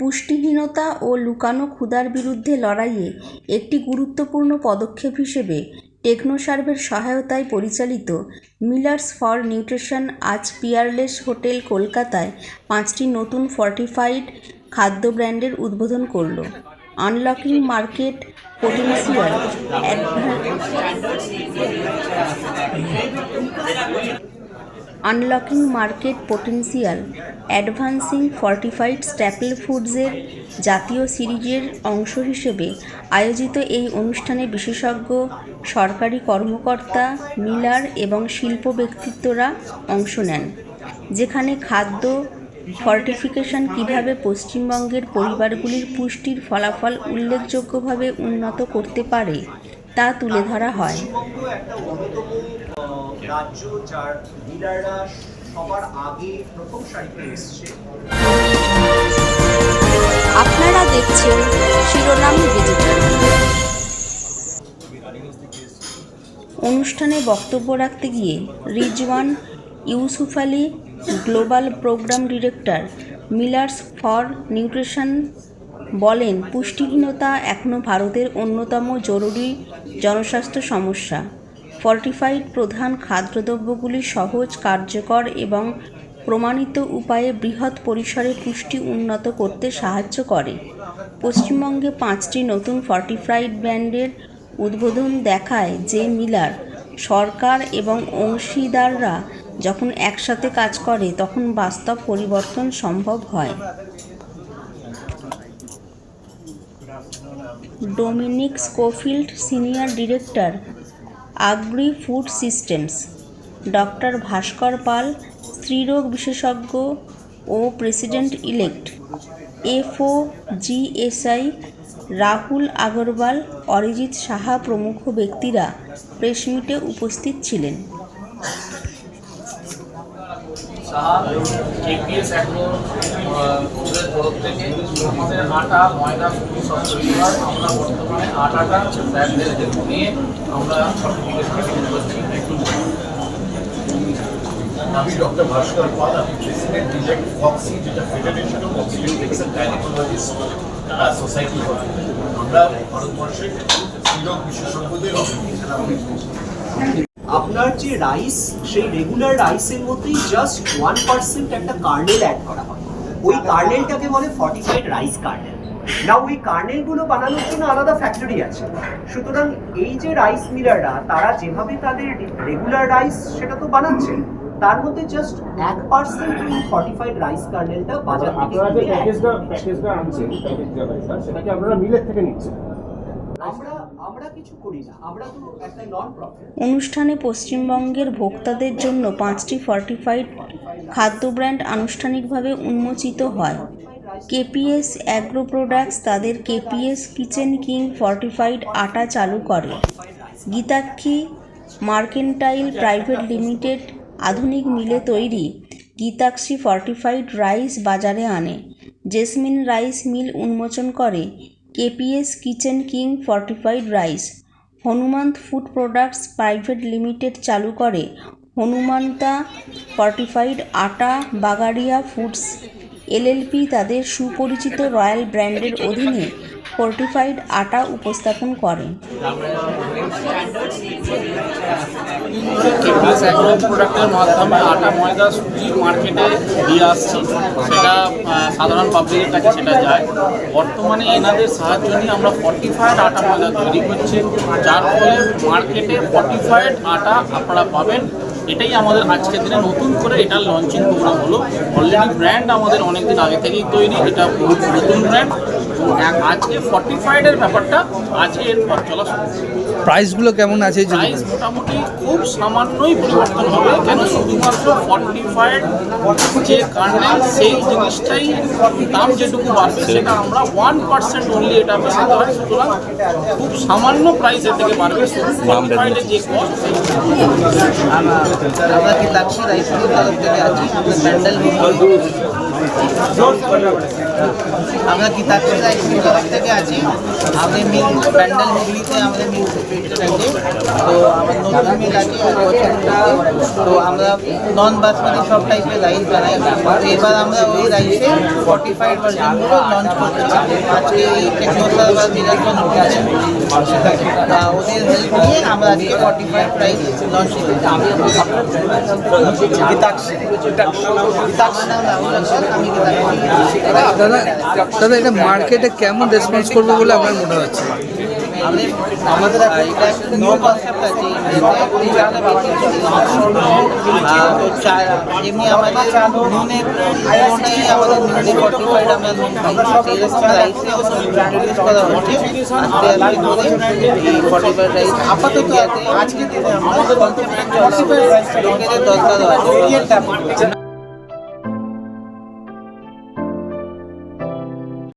পুষ্টিহীনতা ও লুকানো ক্ষুধার বিরুদ্ধে লড়াইয়ে একটি গুরুত্বপূর্ণ পদক্ষেপ হিসেবে টেকনোসার্ভের সহায়তায় পরিচালিত মিলার্স ফর নিউট্রিশন আজ পিয়ারলেস হোটেল কলকাতায় পাঁচটি নতুন ফর্টিফাইড খাদ্য ব্র্যান্ডের উদ্বোধন করল। Unlocking market potential unlocking market potential advancing fortified staple ফুডসের জাতীয় সিরিজের অংশ হিসেবে আয়োজিত এই অনুষ্ঠানে বিশেষজ্ঞ, সরকারি কর্মকর্তা, মিলার এবং শিল্প ব্যক্তিত্বরা অংশ নেন, যেখানে খাদ্য ফর্টিফিকেশন কীভাবে পশ্চিমবঙ্গের পরিবারগুলির পুষ্টির ফলাফল উল্লেখযোগ্যভাবে উন্নত করতে পারে তা তুলে ধরা হয়। রাজ্য, যার লিডাররা সবার আগে প্রথম সারিতে এসছে। আপনারা দেখছেন শিরোনাম অনুষ্ঠানে বক্তব্য রাখতে গিয়ে Rizwan Yusuf Ali, global programme director millers for nutrition বলেন, পুষ্টিহীনতা এখনও ভারতের অন্যতম জরুরি জনস্বাস্থ্য সমস্যা। ফর্টিফাইড প্রধান খাদ্যদ্রব্যগুলি সহজ, কার্যকর এবং প্রমাণিত উপায়ে বৃহৎ পরিসরে পুষ্টি উন্নত করতে সাহায্য করে। পশ্চিমবঙ্গে পাঁচটি নতুন ফর্টিফাইড ব্র্যান্ডের উদ্বোধন দেখায় যে মিলার। সরকার এবং অংশীদাররা যখন একসাথে কাজ করে, তখন বাস্তব পরিবর্তন সম্ভব হয়। Dominic Scofield senior director agri food systems doctor Bhaskar Pal স্ত্রীরোগ বিশেষজ্ঞ ও president elect FOGSI Rahul Agarwal Arijit Saha প্রমুখ ব্যক্তিরা প্রেসমিটে উপস্থিত ছিলেন আমাদের আটা আমরা আমি ডক্টর ভাস্কর পাল, আমি প্রেসিডেন্ট যেটা federation of obstetrics and society আমরা ভারতবর্ষের বিশেষজ্ঞদের আপনার যে রাইস সেই রেগুলার রাইসের মধ্যেই জাস্ট ওয়ান পার্সেন্ট একটা কার্নেল অ্যাড করা হয়। ওই কার্নেলটাকে বলে ফর্টিফাইড রাইস কার্নেল না ওই কার্নেলগুলো বানানোর জন্য আলাদা ফ্যাক্টরি আছে। সুতরাং এই যে রাইস মিলাররা তারা যেভাবে তাদের রেগুলার রাইস সেটা তো বানাচ্ছে তার মধ্যে জাস্ট এক পার্সেন্ট ফর্টিফাইড রাইস কার্নেলটা বাজার থেকে আপনারা যে প্যাকেজটা আনছেন প্যাকেজটা সেটাকে আপনারা মিলের থেকে নিচ্ছেন। আমরা অনুষ্ঠানে পশ্চিমবঙ্গের ভোক্তাদের জন্য পাঁচটি ফর্টিফাইড খাদ্য ব্র্যান্ড আনুষ্ঠানিকভাবে উন্মোচিত হয়। কেপিএস অ্যাগ্রো প্রোডাক্টস তাদের KPS kitchen king fortified atta চালু করে। গীতাক্ষী মার্কেন্টাইল প্রাইভেট লিমিটেড আধুনিক মিলে তৈরি গীতাক্ষী ফর্টিফাইড রাইস বাজারে আনে। জেসমিন রাইস মিল উন্মোচন করে। KPS kitchen king fortified rice. Hanumanta food products private limited চালু করে হনুমান্তা ফর্টিফাইড আটা বাগারিয়া ফুডস এলএলপি তাদের সুপরিচিত রয়্যাল ব্র্যান্ডের অধীনে। ফর্টিফাইড আটা উপস্থাপন করে প্রোডাক্টের মাধ্যমে আটা ময়দা সুজি মার্কেটে দিয়ে আসছি। সেটা সাধারণ পাবলিকের সেটা যায়। বর্তমানে এনাদের সাহায্য নিয়ে আমরা ফর্টিফাইড আটা ময়দা তৈরি করছি। যার ফলে মার্কেটে ফর্টিফাইড আটা আপনারা পাবেন। এটাই আমাদের আজকের দিনে নতুন করে এটা লঞ্চিং করা হলো। অলরেডি ব্র্যান্ড আমাদের অনেক দিন আগে থেকেই তৈরি। এটা নতুন ব্র্যান্ড আজকে ফর্টিফাইডের ব্যাপারটা আজকে এর পথ চলা প্রাইসগুলো কেমন আছে যদি প্রাইস মোটামুটি খুব সামান্যই পরিবর্তন হবে কেন শুধুমাত্র ফর্টিফাইড যে কার্নেল সেই জিনিসটাই দাম যেটুকু বাড়বে সেটা আমরা ওয়ান পার্সেন্ট অনলি এটা মেশাতে হয় সুতরাং খুব সামান্য প্রাইসের থেকে বাড়বে শুধু ফর্টিফাইডের যে কস্ট আমরা কি রাইসপুর তরফ থেকে আছি প্যান্ডেল আমরা গীতাক্ষী রাইসের তরফ থেকে আছি। আমাদের মিল প্যান্ডেল হুগলিতে আমাদের মিল আছে তো আমার নতুন মিল আছে। তো আমরা নন বাসমতি সব টাইপের রাইস বানাই। এবার আমরা ওই রাইসে ফর্টিফাইড ভার্জনগুলো লঞ্চ করছি আজকে এই টেকনোসার বা উঠেছে আহ, ওদের হেল্প নিয়ে আমরা আজকে ফর্টিফাইড রাইস লঞ্চ করছি গীতাক্ষী। গীতাক্ষী। নাম দাদা দাদা, এটা মার্কেটে কেমন রেসপন্স করবে বলে আমার মনে হচ্ছে? আমাদের আমাদের আপাতত আজকে দিনে আমাদের আছে